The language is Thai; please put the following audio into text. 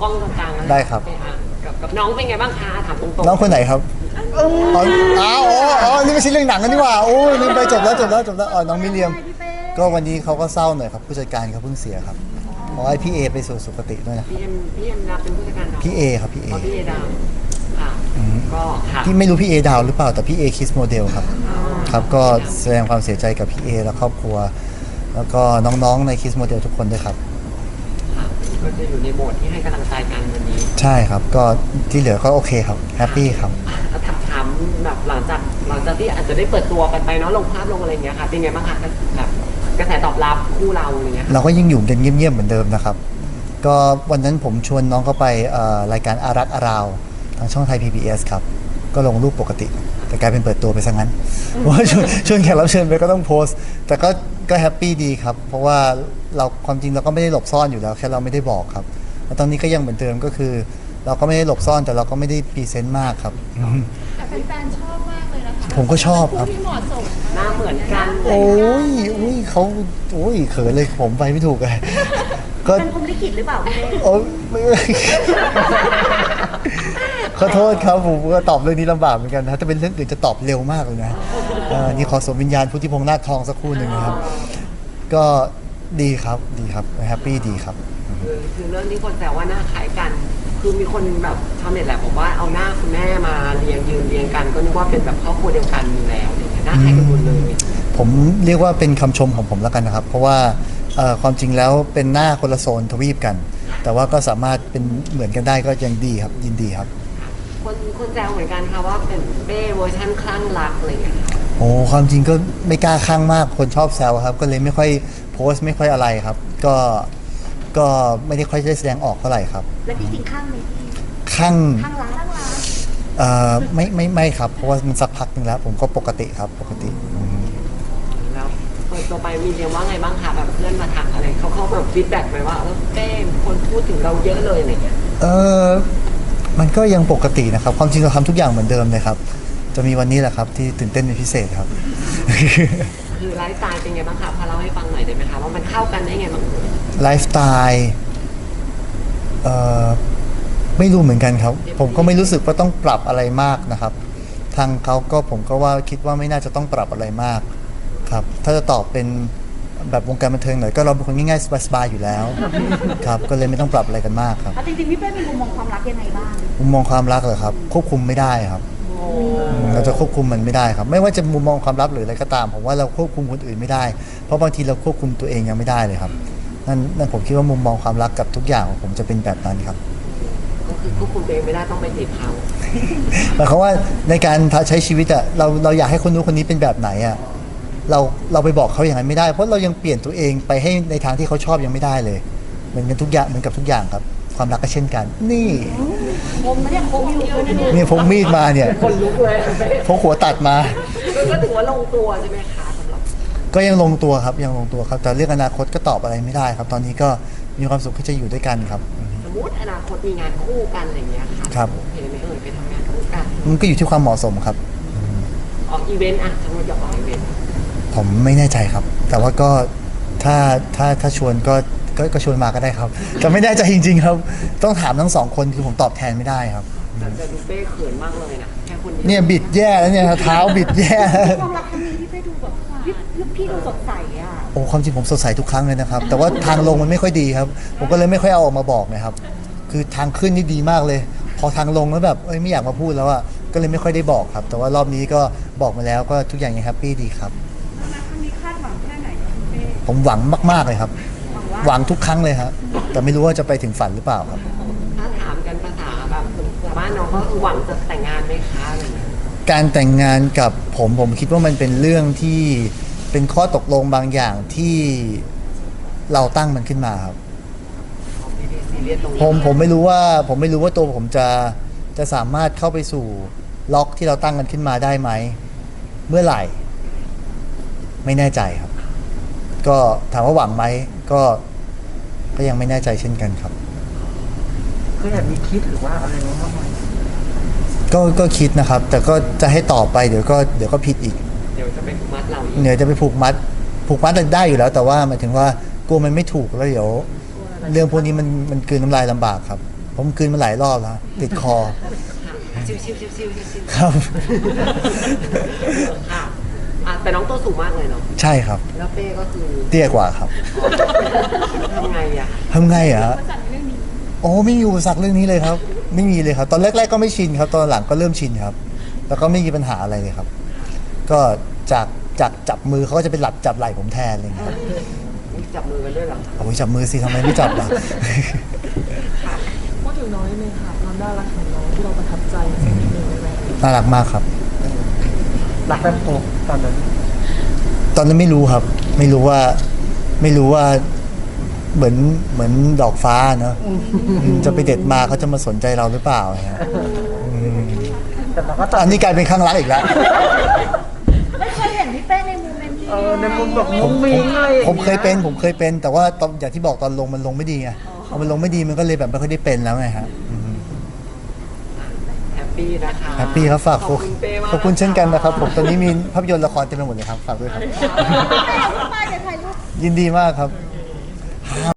กล้องตรงกลางนะได้ครับปอะกับกับน้องเป็นไงบ้างคะถามตรงๆน้องคนไหนครับอ๋ออ้าวอ๋ออ๋อนี่ไม่ใช่เรื่องหนังกันนี่หว่าโอ้ยลืมไปจบแล้วจบแล้วจบแล้วอ๋อน้องมิเลียมพี่เป้ก็วันนี้เขาก็เศร้าหน่อยครับ ผู้จัดการเขาเพิ่งเสียครับขอให้พี่เอไปสู่สุคติด้วยนะพี่เอ็มพี่เอ็มรับเป็นผู้จัดการน้องพี่เอครับพี่เออ๋อพี่เอดาวค่ะก็ค่ะพี่ไม่รู้พี่เอดาวหรือเปล่าแต่พี่เอคิสโมเดลครับ ครับก็แสดงความเสียใจกับพี่เอและครอบครัว แล้วก็น้องๆในคิสโมเดลทุกคนด้วยครับค่ะ ก็จะอยู่ในโหมดที่ให้กำลังใจกันวันนี้ใช่ครับ ก็ที่เหลือก็โอเคครับแฮปปี้ครับ อะถามถามแบบหลังจากหลังจากที่อาจจะได้เปิดตัวกันไปเนาะลงภาพลงอะไรอย่างเงี้ยค่ะเป็นไงบ้างคะแบบกระแสตอบรับคู่เราอะไรเงี้ยเราก็ยังอยู่กันเงียบๆเหมือนเดิมนะครับ ก็วันนั้นผมชวนน้องเข้าไปเอ่อรายการอารักอาราว ทางช่องไทย PBS ครับ ก็ลงรูปปกติ แต่กลายเป็นเปิดตัวไปซะงั้นว่าชวนชวนแขกรับเชิญไปก็ต้องโพสต์ แต่ก็ก็แฮปปี้ดีครับ เพราะว่าเราความจริงเราก็ไม่ได้หลบซ่อนอยู่แล้ว แค่เราไม่ได้บอกครับแล้วตอนนี้ก็ยังเหมือนเดิมก็คือ เราก็ไม่ได้หลบซ่อนแต่เราก็ไม่ได้พรีเซนต์มากครับ แต่แฟนๆชอบมากเลยนะคะผมก็ชอบครับ ที่เหมาะสมหน้าเหมือนกันโอ้ยอุ้ยเขาโอ้ยเขินเลยผมไปไม่ถูกเลยก็เป็นพรหมลิขิตหรือเปล่าพี่เป้โอ้ไม่ ขอโทษครับผมก็ตอบเรื่องนี้ลำบากเหมือนกันนะถ้าเป็นเรื่องอื่นจะตอบเร็วมากเลยนะเอ่อนี่ขอสวมวิญญาณพุทธิพงษ์นาคทองสักครู่หนึ่งนะครับ ก็ดีครับดีครับแฮปปี้ดีครับ คือคือเรื่องที่คนแซวว่าหน้าคล้ายกัน คือมีคนแบบชาวเน็ตแหละบอกว่าเอาหน้าคุณแม่มาเรียงยืนเรียงกัน ก็นึกว่าเป็นแบบครอบครัวเดียวกันอยู่แล้วอะไรเงี้ยหน้าคล้ายกันหมดเลยผมเรียกว่าเป็นคำชมของผมแล้วกันนะครับ เพราะว่าเอ่อความจริงแล้วเป็นหน้าคนละโซนทวีปกัน แต่ว่าก็สามารถเป็นเหมือนกันได้ก็ยังดีครับยินดีครับ คนคนแซวเหมือนกันค่ะว่าเป็นเบ้เวอร์ชันคลั่งรักอะไรเงี้ยค่ะโอ้ความจริงก็ไม่กล้าข้างมากคนชอบแซวครับ ก็เลยไม่ค่อยโพสต์ไม่ค่อยอะไรครับ ก็ก็ไม่ได้ค่อยได้แสดงออกเท่าไหร่ครับ แล้วพี่จริงข้างไหมพี่ข้างข้างร้านข้างร้านเอ่อไม่ไม่ไม่ครับ เพราะว่ามันสักพักหนึงแล้ว ผมก็ปกติครับปกติอืมแล้วเปิดตัวไปมีเรียกว่าไงบ้างคะแบบเพื่อนมาทักอะไรเขาเขาแบบฟีดแบ็กไหมว่าเออเบ้คนพูดถึงเราเยอะเลยอะไรเงี้ยเออ มันก็ยังปกตินะครับ ความจริงเราทำทุกอย่างเหมือนเดิมเลยครับ จะมีวันนี้แหละครับที่ตื่นเต้นเป็นพิเศษครับ คือไลฟ์สไตล์เป็นไงบ้างคะพอเล่าให้ฟังหน่อยได้ไหมคะว่ามันเข้ากันได้ไงบ้างไลฟ์สไตล์เอ่อไม่รู้เหมือนกันครับ ผมก็ไม่รู้สึกว่าต้องปรับอะไรมากนะครับ ทางเขาก็ผมก็ว่าคิดว่าไม่น่าจะต้องปรับอะไรมากครับ ถ้าจะตอบเป็น แบบวงการบันเทิงหน่อยก็เราเป็นคนง่ายๆสบายๆอยู่แล้วครับก็เลยไม่ต้องปรับอะไรกันมากครับเอาจริงๆพี่เป้มีมุมมองความรักยังไงบ้างมุมมองความรักเหรอครับ ควบคุมไม่ได้ครับอืมเราจะควบคุมมันไม่ได้ครับ ไม่ว่าจะมุมมองความรักหรืออะไรก็ตามผมว่าเราควบคุมคนอื่นไม่ได้ เพราะบางทีเราควบคุมตัวเองยังไม่ได้เลยครับนั่นนั่นผมคิดว่ามุมมองความรักกับทุกอย่างของผมจะเป็นแบบนั้นครับก็คือควบคุมตัวเองไม่ได้ต้องไปจีบเขาหมายความว่าในการใช้ชีวิตอะเราเราอยากให้คนนู้นคนนี้เป็นแบบไหนอะ เราเราไปบอกเขาอย่างนั้นไม่ได้เพราะเรายังเปลี่ยนตัวเองไปให้ในทางที่เขาชอบยังไม่ได้เลย เหมือนกันทุกอย่างเหมือนกับทุกอย่างครับ ความรักก็เช่นกัน นี่คมนะเนี่ยคมอยู่นะเนี่ยเนี่ยพกมีดมาเนี่ยคนลุกเลยเบ้พกหัวตัดมา ก็ถือว่าลงตัวใช่ไหมคะสำหรับก็ยังลงตัวครับยังลงตัวครับ แต่เรื่องอนาคตก็ตอบอะไรไม่ได้ครับ ตอนนี้ก็มีความสุขที่จะอยู่ด้วยกันครับ สมมติอนาคตมีงานคู่กันอะไรอย่างเงี้ยค่ะครับโอเคไหมเอ่ยไปทำงานคู่กันมันก็อยู่ที่ความเหมาะสมครับ ออกอีเวนต์อะสมมติอยากออกอีเวนต์ ผมไม่แน่ใจครับ แต่ว่าก็ถ้าถ้าถ้าชวนก็ก็ก็ชวนมาก็ได้ครับ แต่ไม่แน่ใจจริง ๆ ครับ ต้องถามทั้งสองคนคือผมตอบแทนไม่ได้ครับ แต่จะดูเป้เขินมากเลยนะแค่คนเดียวเนี่ยบิดแย่แล้วเนี่ยเท้าบิดแย่ ความรักครั้งนี้พี่เป้ดูแบบพี่พี่ดูสดใสอะโอ้ความจริงผมสดใสทุกครั้งเลยนะครับ แต่ว่าทางลงมันไม่ค่อยดีครับ ผมก็เลยไม่ค่อยเอาออกมาบอกนะครับ คือทางขึ้นนี่ดีมากเลย พอทางลงแล้วแบบเอ้ยไม่อยากมาพูดแล้วอะก็เลยไม่ค่อยได้บอกครับ แต่ว่ารอบนี้ก็บอกมาแล้วก็ทุกอย่างยังแฮปปี้ดีครับ ผมหวังมาก ๆ เลยครับหวังว่าหวังทุกครั้งเลยครับ แต่ไม่รู้ว่าจะไปถึงฝันหรือเปล่าครับ ถ้าถามกันภาษาแบบชาวบ้านน้องก็คือหวังจะแต่งงานไหมคะอะไรอย่างเงี้ยการแต่งงานกับผมผมคิดว่ามันเป็นเรื่องที่เป็นข้อตกลงบางอย่างที่เราตั้งมันขึ้นมาครับผมไม่ได้ซีเรียสตรงนี้ผมผมไม่รู้ว่าผมไม่รู้ว่าตัวผมจะจะสามารถเข้าไปสู่ล็อกที่เราตั้งกันขึ้นมาได้ไหม เมื่อไหร่ ไม่แน่ใจครับ ก็ถามว่าหวังไหมก็ก็ยังไม่แน่ใจเช่นกันครับเคยแอบมีคิดหรือว่าอะไรบ้างไหมก็ก็คิดนะครับ แต่ก็จะให้ต่อไปเดี๋ยวก็เดี๋ยวก็ผิดอีกเดี๋ยวจะไปมัดเราอีกเหนือจะไปผูกมัด ผูกมัดได้อยู่แล้ว แต่ว่าหมายถึงว่ากลัวมันไม่ถูกแล้วเดี๋ยว เรื่องพวกนี้มันมันกลืนน้ำลายลำบากครับอผมกลืนมาหลายรอบแล้วติดคอชิวๆชิวๆชิวๆชิวๆครับค่ะ อะแต่น้องตัวสูงมากเลยเนาะใช่ครับ แล้วเป้ก็คือเตี้ยกว่าครับทำไงอะทำไงอะฮะโอ้ไม่มีอุปสรรคเรื่องนี้เลยครับ ไม่มีเลยครับ ตอนแรก ๆ ก็ไม่ชินครับ ตอนหลังก็เริ่มชินครับ แล้วก็ไม่มีปัญหาอะไรเลยครับ ก็จากจากจับมือเขาก็จะเป็นหลับจับไหล่ผมแทนอะไรอย่างเงี้ยครับมีจับมือกันด้วยเหรอโอ้ยจับมือสิทำไมไม่จับล่ะ พูดถึงน้องนิดนึงค่ะความน่ารักของน้องที่เราประทับใจสักนิดนึงได้ไหม น่ารักมากครับ รักแป๊บโตตอนนั้นตอนนั้นไม่รู้ครับ ไม่รู้ว่าไม่รู้ว่าเหมือนเหมือนดอกฟ้าเนอะอืมจะไปเด็ดมาเขาจะมาสนใจเราหรือเปล่าเนี่ยอืมแต่เราก็ตัดอันนี้กลายเป็นข้างรักอีกแล้ว ไม่เคยเห็นพี่เป้ในโมเมนต์ที่เออในมุมแบบผมุ้มงผมิ้มงอะไรอย่างผมเคยเป็นงี้ผมเคยเป็นแต่ว่าตอนอย่างที่บอกตอนลงมันลงไม่ดีไงพอมันลงไม่ดีมันก็เลยแบบไม่ค่อยได้เป็นแล้วไงฮะอืมแฮ ปปี้นะคะแฮปปี้ครับฝากขอบคุณเป้มากขอบคุณเช่นกันนะครับผมตอนนี้มีภาพยนตร์ละครเต็มไปหมดเลยครับฝากด้วยครับพี่เป้เอาขึ้นมาเดี๋ยวถ่ายรูป ยินดีมากครับ